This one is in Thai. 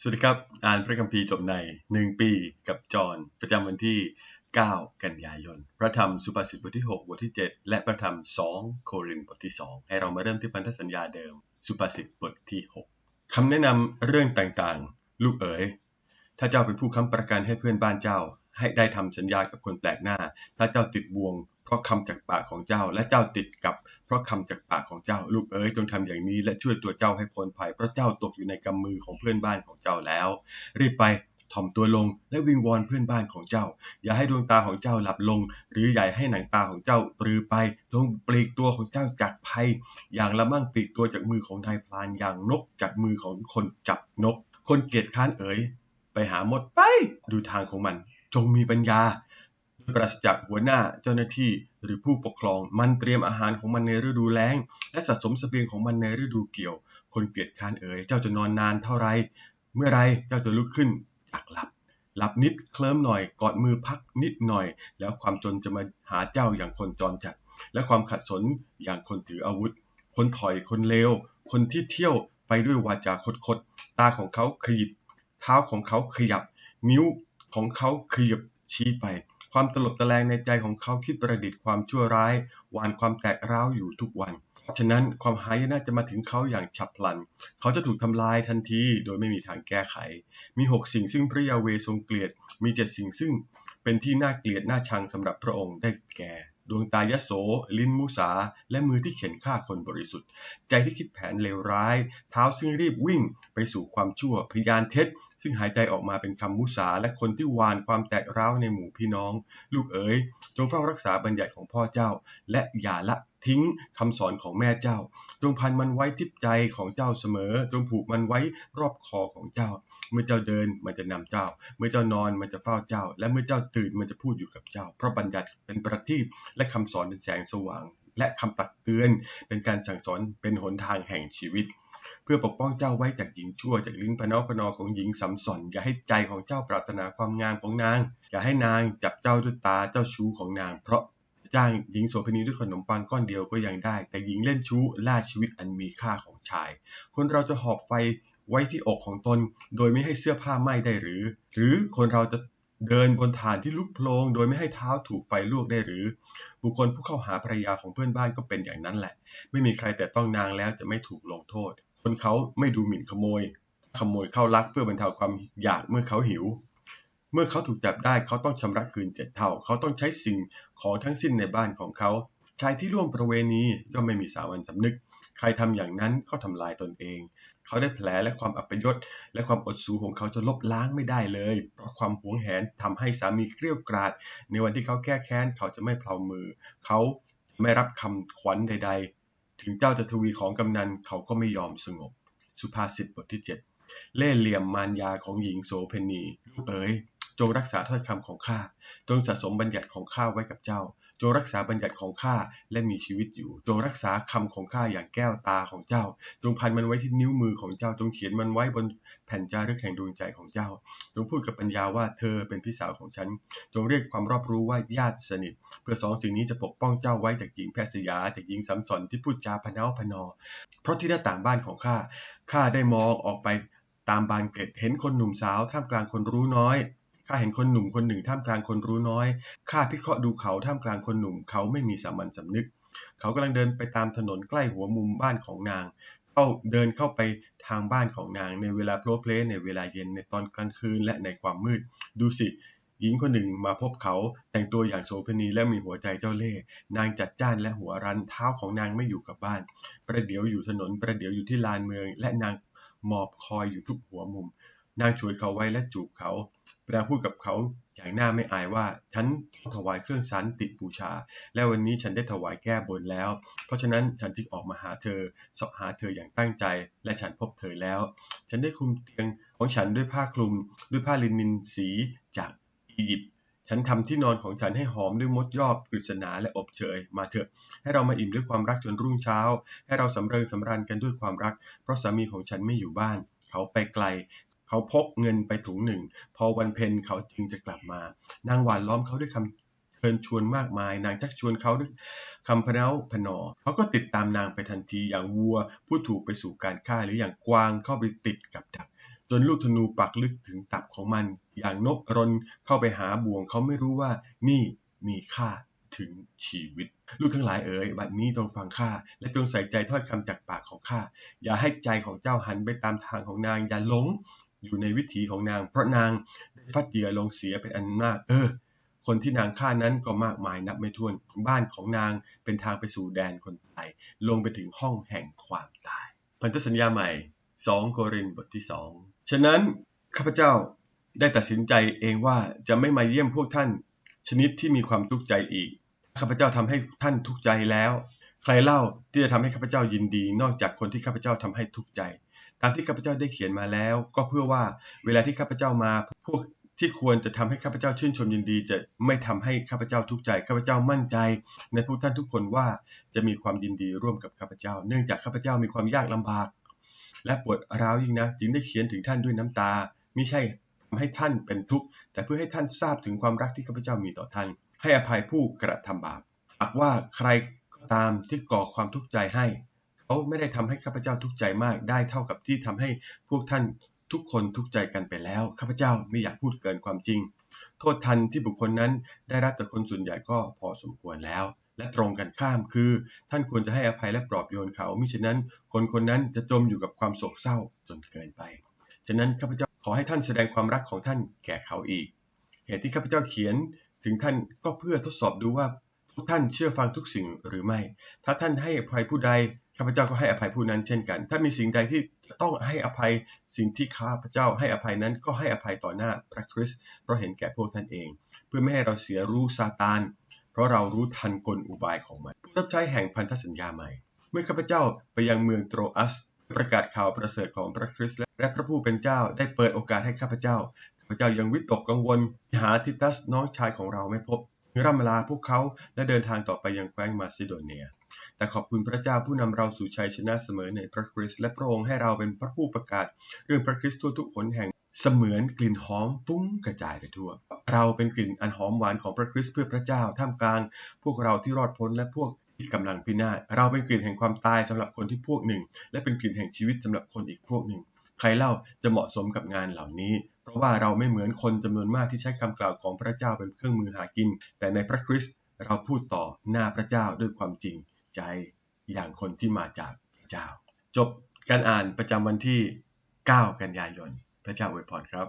สวัสดีครับ อ่านพระคัมภีร์จบใน 1 ปีกับจอห์นประจำวันที่ 9 กันยายน พระธรรมสุภาษิตบทที่ 6 บทที่ 7 และพระธรรม 2 โครินธ์บทที่ 2 ให้เรามาเริ่มที่พันธสัญญาเดิม สุภาษิตบทที่ 6 คำแนะนำเรื่องต่างๆ ลูกเอ๋ย ถ้าเจ้าเป็นผู้ค้ำประกันให้เพื่อนบ้านเจ้า ให้ได้ทำสัญญากับคนแปลกหน้า ถ้าเจ้าติดบ่วง เพราะคำจากปากของเจ้า และเจ้าติดกับ เพราะคำจากปากของเจ้า ลูกเอ๋ยจงทำอย่างนี้และช่วยตัวเจ้าให้พ้นภัย เพราะเจ้าตกอยู่ในกำมือของเพื่อนบ้านของเจ้าแล้ว รีบไปถ่อมตัวลงและวิงวอนเพื่อนบ้านของเจ้า อย่าให้ดวงตาของเจ้าหลับลง หรืออย่าให้หนังตาของเจ้าปลือไปจงปลีกตัวของเจ้าจากภัย อย่างละมั่งปลีกตัวจากมือของนายพลานอย่างนกจากมือของคนจับนก คนเกียจค้านเอ๋ยไปหาหมดไป ดูทางของมัน จงมีปัญญาปราศจากหัวหน้าเจ้าหน้าที่หรือผู้ปกครอง มันเตรียมอาหารของมันในฤดูแล้ง และสะสมเสบียงของมันในฤดูเกี่ยว คนเกียจค้านเอ๋ยเจ้าจะนอนนานเท่าไร เมื่อไรเจ้าจะลุกขึ้นจากหลับ หลับนิดเคลิ้มหน่อยกอดมือพักนิดหน่อย แล้วความจนจะมาหาเจ้าอย่างคนจรจัด และความขัดสนอย่างคนถืออาวุธ คนถอยคนเลว คนที่เที่ยวไปด้วยวาจาคดๆตาของเขาขยิบ เท้าของเขาขยับ นิ้ว ของเขาขยับชี้ไป ความตลบตะแลงในใจของเขาคิดประดิษฐ์ความชั่วร้ายหวานความแตกร้าวอยู่ทุกวันเพราะฉะนั้นความหายนะจะมาถึงเขาอย่างฉับพลัน เขาจะถูกทำลายทันทีโดยไม่มีทางแก้ไข มีหกสิ่งซึ่งพระยาเวทรงเกลียด มีเจ็ดสิ่งซึ่งเป็นที่น่าเกลียดน่าชังสำหรับพระองค์ได้แก่ ดวงตายโส ลิ้นมุสา และมือที่เข็นฆ่าคนบริสุทธิ์ ใจที่คิดแผนเลวร้าย เท้าซึ่งรีบวิ่งไปสู่ความชั่ว พยานเท็จ ซึ่งหายใจออกมาเป็นคำมุสาและคนที่วานความแตกร้าวในหมู่พี่น้อง ลูกเอ๋ยจงเฝ้ารักษาบัญญัติของพ่อเจ้า และอย่าละทิ้งคำสอนของแม่เจ้า จงพันมันไว้ที่ใจของเจ้าเสมอ จงผูกมันไว้รอบคอของเจ้า เมื่อเจ้าเดินมันจะนำเจ้า เมื่อเจ้านอนมันจะเฝ้าเจ้า และเมื่อเจ้าตื่นมันจะพูดอยู่กับเจ้า เพราะบัญญัติเป็นประทีปและคำสอนเป็นแสงสว่าง และคำตักเตือนเป็นการสั่งสอนเป็นหนทางแห่งชีวิต เพื่อปกป้องเจ้าไว้จากหญิงชั่วจากลิ้นพนอพนอของหญิงสำสอนอย่าให้ใจของเจ้าปรารถนาความงามของนาง อย่าให้นางจับเจ้าด้วยตาเจ้าชู้ของนาง เพราะจ้างหญิงโสเภณีด้วยขนมปังก้อนเดียวก็ยังได้ แต่หญิงเล่นชู้ล่าชีวิตอันมีค่าของชาย คนเราจะหอบไฟไว้ที่อกของตน โดยไม่ให้เสื้อผ้าไหม้ได้หรือ หรือคนเราจะเดินบนฐานที่ลุกโพลง โดยไม่ให้เท้าถูกไฟลวกได้หรือ บุคคลผู้เข้าหาภรรยาของเพื่อนบ้านก็เป็นอย่างนั้นแหละ ไม่มีใครแต่ต้องนางแล้วจะไม่ถูกลงโทษ คนเขาไม่ดูหมิ่นขโมย ขโมยเข้าลักเพื่อบรรเทาความอยากเมื่อเขาหิว เมื่อเขาถูกจับได้เขาต้องชำระคืนเจ็ดเท่า เขาต้องใช้สิ่งของทั้งสิ้นในบ้านของเขา ชายที่ร่วมประเวณีย่อมไม่มีสามัญสำนึก ใครทำอย่างนั้นก็ทำลายตนเอง เขาได้แผลและความอัปยศและความอดสูของเขาจะลบล้างไม่ได้เลย เพราะความหวงแหนทำให้สามีเกลี้ยวกราด ในวันที่เขาแก้แค้นเขาจะไม่เพลามือ เขาไม่รับคำขวัญใด ๆ ถึงเจ้าจะทวีของกำนันเขาก็ไม่ยอมสงบ สุภาษิตบทที่ 7 เล่เหลี่ยมมารยาของหญิงโสเพณีลูกเอ๋ย จงรักษาถ้อยคำของข้า จงสะสมบัญญัติของข้าไว้กับเจ้า จงรักษาบัญญัติของข้าและมีชีวิตอยู่ จงรักษาคำของข้าอย่างแก้วตาของเจ้า จงพันมันไว้ที่นิ้วมือของเจ้า จงเขียนมันไว้บนแผ่นจารึกแห่งดวงใจของเจ้า จงพูดกับปัญญาว่าเธอเป็นพี่สาวของฉัน จงเรียกความรอบรู้ว่าญาติสนิท เพื่อสองสิ่งนี้จะปกป้องเจ้าไว้จากหญิงแพทย์สยาจากหญิงสำสอนที่พูดจาพเนาพนอ เพราะที่หน้าต่างบ้านของข้า ข้าได้มองออกไปตามบานเกล็ดเห็นคนหนุ่มสาวท่ามกลางคนรู้น้อย ข้าเห็นคนหนุ่มคนหนึ่งท่ามกลางคนรู้น้อย ข้าพิเคราะห์ดูเขาท่ามกลางคนหนุ่ม เขาไม่มีสามัญสำนึก เขากำลังเดินไปตามถนนใกล้หัวมุมบ้านของนาง เข้าเดินเข้าไปทางบ้านของนาง ในเวลาโพลเพลในเวลาเย็นในตอนกลางคืนและในความมืด ดูสิ หญิงคนหนึ่งมาพบเขาแต่งตัวอย่างโสเภณีและมีหัวใจเจ้าเล่ห์ นางจัดจ้านและหัวรันเท้าของนางไม่อยู่กับบ้าน ประเดี๋ยวอยู่ถนนประเดี๋ยวอยู่ที่ลานเมือง และนางหมอบคอยอยู่ทุกหัวมุม นางช่วยเขาไว้และจูบเขานางพูดกับเขาอย่างหน้าไม่อายว่าฉันถวายเครื่องสันติบูชา และวันนี้ฉันได้ถวายแก้บนแล้ว เพราะฉะนั้นฉันจึงออกมาหาเธอเสาะหาเธออย่างตั้งใจ และฉันพบเธอแล้ว ฉันได้คลุมเตียงของฉันด้วยผ้าคลุม ด้วยผ้าลินินสีจากอียิปต์ฉันทำที่นอนของฉันให้หอมด้วยมดยอบปริศนาและอบเชยมาเถอะ ให้เรามาอิ่มด้วยความรักจนรุ่งเช้า ให้เราสำเริงสำราญกันด้วยความรัก เพราะสามีของฉันไม่อยู่บ้าน เขาไปไกล เขาพกเงินไปถุงหนึ่ง พอวันเพ็ญเขาจึงจะกลับมา นางหวานล้อมเขาด้วยคำเชิญชวนมากมาย นางชักชวนเขาด้วยคำพเนาพนอ เขาก็ติดตามนางไปทันทีอย่างวัว ผู้ถูกไปสู่การฆ่าหรืออย่างกวางเข้าไปติดกับดักจนลูกธนูปักลึกถึงตับของมัน อย่างนกรนเข้าไปหาบ่วง เขาไม่รู้ว่านี่มีค่าถึงชีวิต ลูกทั้งหลายเอ๋ยบัดนี้จงฟังข้าและจงใส่ใจถ้อยคำจากปากของข้าอย่าให้ใจของเจ้าหันไปตามทางของนางอย่าหลง อยู่ในวิถีของนาง เพราะนางได้ฟัดเหยื่อลงเสียเป็นอันมาก เออ คนที่นางฆ่านั้นก็มากมายนับไม่ถ้วน บ้านของนางเป็นทางไปสู่แดนคนตาย ลงไปถึงห้องแห่งความตาย พันธสัญญาใหม่ 2 โครินบทที่ 2 ฉะนั้นข้าพเจ้าได้ตัดสินใจเองว่าจะไม่มาเยี่ยมพวกท่าน ชนิดที่มีความทุกข์ใจอีก ข้าพเจ้าทำให้ท่านทุกข์ใจแล้ว ใครเล่าที่จะทำให้ข้าพเจ้ายินดี นอกจากคนที่ข้าพเจ้าทำให้ทุกข์ใจ ตามที่ข้าพเจ้าได้เขียนมาแล้ว ก็เพื่อว่าเวลาที่ข้าพเจ้ามา พวกที่ควรจะทำให้ข้าพเจ้าชื่นชมยินดี จะไม่ทำให้ข้าพเจ้าทุกข์ใจข้าพเจ้ามั่นใจ ในพวกท่านทุกคนว่าจะมีความยินดีร่วมกับข้าพเจ้า เนื่องจากข้าพเจ้ามีความยากลำบาก และปวดร้าวยิ่งนะจึงได้เขียนถึงท่านด้วยน้ำตาไม่ใช่ทำให้ท่านเป็นทุกข์แต่เพื่อให้ท่านทราบถึงความรักที่ข้าพเจ้ามีต่อท่าน ให้อภัยผู้กระทำบาปหากว่าใครก็ตามที่ก่อความทุกข์ใจให้ เขาไม่ได้ทำให้ข้าพเจ้าทุกข์ใจมากได้เท่ากับที่ทำให้พวกท่านทุกคนทุกข์ใจกันไปแล้วข้าพเจ้าไม่อยากพูดเกินความจริง โทษทันที่บุคคลนั้นได้รับจากคนส่วนใหญ่ก็พอสมควรแล้ว และตรงกันข้ามคือ ท่านควรจะให้อภัยและปลอบโยนเขามิฉะนั้นคนคนนั้นจะจมอยู่กับความโศกเศร้าจนเกินไปฉะนั้นข้าพเจ้าขอให้ท่านแสดงความรักของท่านแก่เขาอีก เหตุที่ข้าพเจ้าเขียนถึงท่านก็เพื่อทดสอบดูว่าพวกท่านเชื่อฟังทุกสิ่งหรือไม่ ถ้าท่านให้อภัยผู้ใด ข้าพเจ้าก็ให้อภัยผู้นั้นเช่นกัน ถ้ามีสิ่งใดที่ต้องให้อภัยสิ่งที่ข้าพเจ้าให้อภัยนั้นก็ให้อภัยต่อหน้าพระคริสต์เพราะเห็นแก่พวกท่านเอง เพื่อไม่ให้เราเสียรู้ซาตาน เพราะเรารู้ทันกลอุบายของมันผู้รับใช้แห่งพันธสัญญาใหม่ เมื่อข้าพเจ้าไปยังเมืองโตรอัสประกาศข่าวประเสริฐของพระคริสต์และพระผู้เป็นเจ้าได้เปิดโอกาสให้ข้าพเจ้าข้าพเจ้ายังวิตกกังวลหาทิตัสน้องชายของเราไม่พบร่ำลาพวกเขาและเดินทางต่อไปยังแคว้นมาซิโดเนีย แต่ขอบคุณพระเจ้าผู้นำเราสู่ชัยชนะเสมอในพระคริสต์และพระองค์ให้เราเป็นพระผู้ประกาศ เรื่องพระคริสต์ทั่วทุกหนแห่งเสมือนกลิ่นหอมฟุ้งกระจายไปทั่ว เราเป็นกลิ่นอันหอมหวานของพระคริสต์เพื่อพระเจ้าท่ามกลาง พวกเราที่รอดพ้นและพวกที่กำลังพินาศ เราเป็นกลิ่นแห่งความตายสำหรับคนที่พวกหนึ่ง และเป็นกลิ่นแห่งชีวิตสำหรับคนอีกพวกหนึ่ง ใครเล่าจะเหมาะสมกับงานเหล่านี้ เพราะว่าเราไม่เหมือนคนจำนวนมากที่ใช้คำกล่าวของพระเจ้าเป็นเครื่องมือหากิน แต่ในพระคริสต์เราพูดต่อหน้าพระเจ้าด้วยความจริง ใจอย่างคนที่มาจากพระเจ้า จบการอ่านประจำวันที่ 9 กันยายน พระเจ้าอวยพรครับ